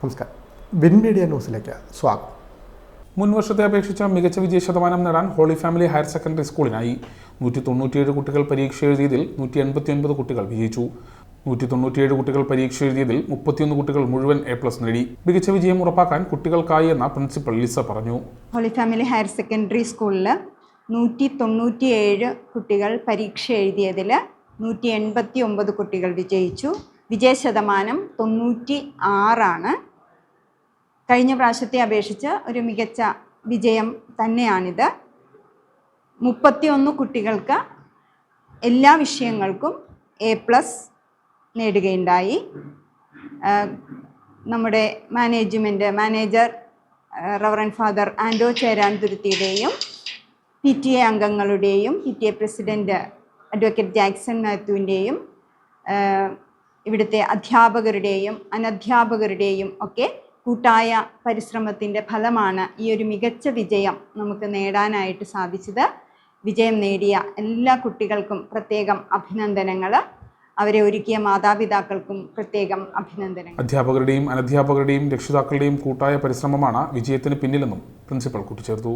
നമസ്കാരം. Win media ന്യൂസിലേക്ക് സ്വാഗതം. മുൻ വർഷത്തെ അപേക്ഷിച്ച മികച്ച വിജയ ശതമാനം നേടാൻ ഹോളി ഫാമിലി ഹയർ സെക്കൻഡറി സ്കൂളിനായി നൂറ്റി തൊണ്ണൂറ്റിയേഴ് കുട്ടികൾ പരീക്ഷ എഴുതിയതിൽ നൂറ്റി എൺപത്തി ഒൻപത് കുട്ടികൾ വിജയിച്ചു. നൂറ്റി തൊണ്ണൂറ്റിയേഴ് കുട്ടികൾ പരീക്ഷ എഴുതിയതിൽ മുപ്പത്തിയൊന്ന് കുട്ടികൾ മുഴുവൻ എ പ്ലസ് നേടി. മികച്ച വിജയം ഉറപ്പാക്കാൻ കുട്ടികൾക്കായി എന്ന പ്രിൻസിപ്പൽ ലിസ പറഞ്ഞു. ഹോളി ഫാമിലി ഹയർ സെക്കൻഡറി സ്കൂളിൽ നൂറ്റി തൊണ്ണൂറ്റിയേഴ് കുട്ടികൾ പരീക്ഷ എഴുതിയതിൽ നൂറ്റി എൺപത്തി ഒമ്പത് കുട്ടികൾ വിജയിച്ചു. വിജയ ശതമാനം തൊണ്ണൂറ്റി ആറാണ് കഴിഞ്ഞ പ്രാവശ്യത്തെ അപേക്ഷിച്ച് ഒരു മികച്ച വിജയം തന്നെയാണിത്. മുപ്പത്തിയൊന്ന് കുട്ടികൾക്ക് എല്ലാ വിഷയങ്ങൾക്കും എ പ്ലസ് നേടുകയുണ്ടായി. നമ്മുടെ management manager reverend father Anto ചേരാൻ തുരുത്തിയുടെയും P T A അംഗങ്ങളുടെയും P T A president advocate Jackson മാത്യുവിന്റെയും ഇവിടുത്തെ അധ്യാപകരുടെയും അനധ്യാപകരുടെയും ഒക്കെ കൂട്ടായ പരിശ്രമത്തിന്റെ ഫലമാണ് ഈ ഒരു മികച്ച വിജയം നമുക്ക് നേടാനായിട്ട് സാധിച്ചത്. വിജയം നേടിയ എല്ലാ കുട്ടികൾക്കും പ്രത്യേകം അഭിനന്ദനങ്ങൾ. അവരെ ഒരുക്കിയ മാതാപിതാക്കൾക്കും പ്രത്യേകം അഭിനന്ദനങ്ങൾ. അധ്യാപകരുടെയും അനധ്യാപകരുടെയും രക്ഷിതാക്കളുടെയും കൂട്ടായ പരിശ്രമമാണ് വിജയത്തിന് പിന്നിലെന്നും പ്രിൻസിപ്പൽ കൂട്ടിച്ചേർത്തു.